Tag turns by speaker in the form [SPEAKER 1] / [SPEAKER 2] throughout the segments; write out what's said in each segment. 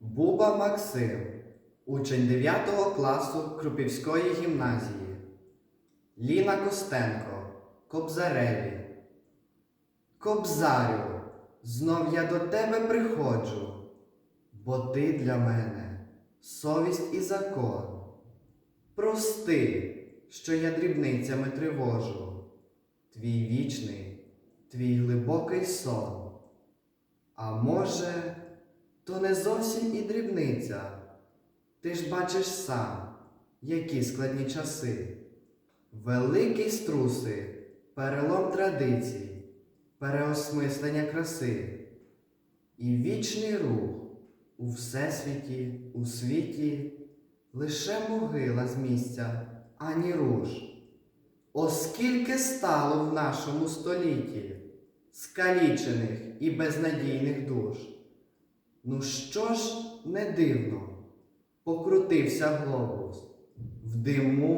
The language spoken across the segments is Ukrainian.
[SPEAKER 1] Буба Максим, учень 9 класу Крупівської гімназії. Ліна Костенко, Кобзареві. Кобзарю, знов я до тебе приходжу, бо ти для мене совість і закон. Прости, що я дрібницями тривожу, твій вічний, твій глибокий сон. А може, то не зовсім і дрібниця. Ти ж бачиш сам, які складні часи, великі струси, перелом традицій, переосмислення краси і вічний рух у всесвіті, у світі, лише могила з місця, ані руш. Оскільки стало в нашому столітті скалічених і безнадійних душ. Ну що ж не дивно, покрутився глобус. В диму,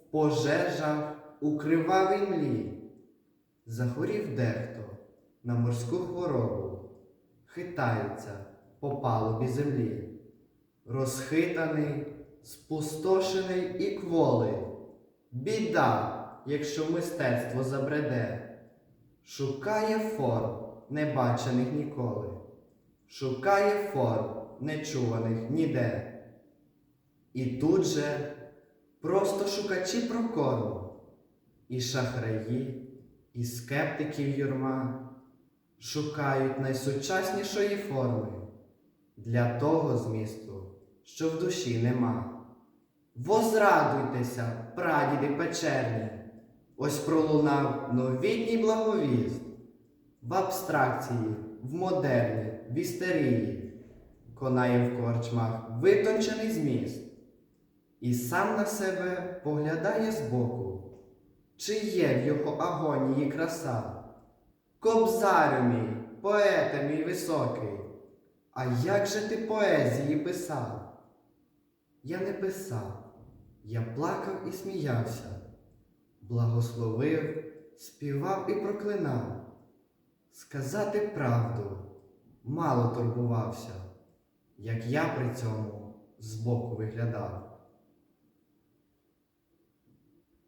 [SPEAKER 1] в пожежах, у кривавій млі. Захворів дехто на морську хворобу, хитається по палубі землі, розхитаний, спустошений і кволий. Біда, якщо мистецтво забреде, шукає форм, не бачених ніколи, шукає форм, нечуваних ніде. І тут же просто шукачі прокорму, і шахраї, і скептиків юрма шукають найсучаснішої форми для того змісту, що в душі нема. Возрадуйтеся, прадіди печерні, ось пролунав новітній благовіст в абстракції, в модерні, в істерії, конає в корчмах витончений зміст, і сам на себе поглядає збоку, чи є в його агонії краса. Кобзарю мій, поете мій високий, а як же ти поезії писав? Я не писав, я плакав і сміявся, благословив, співав і проклинав. Сказати правду мало турбувався, як я при цьому збоку виглядав.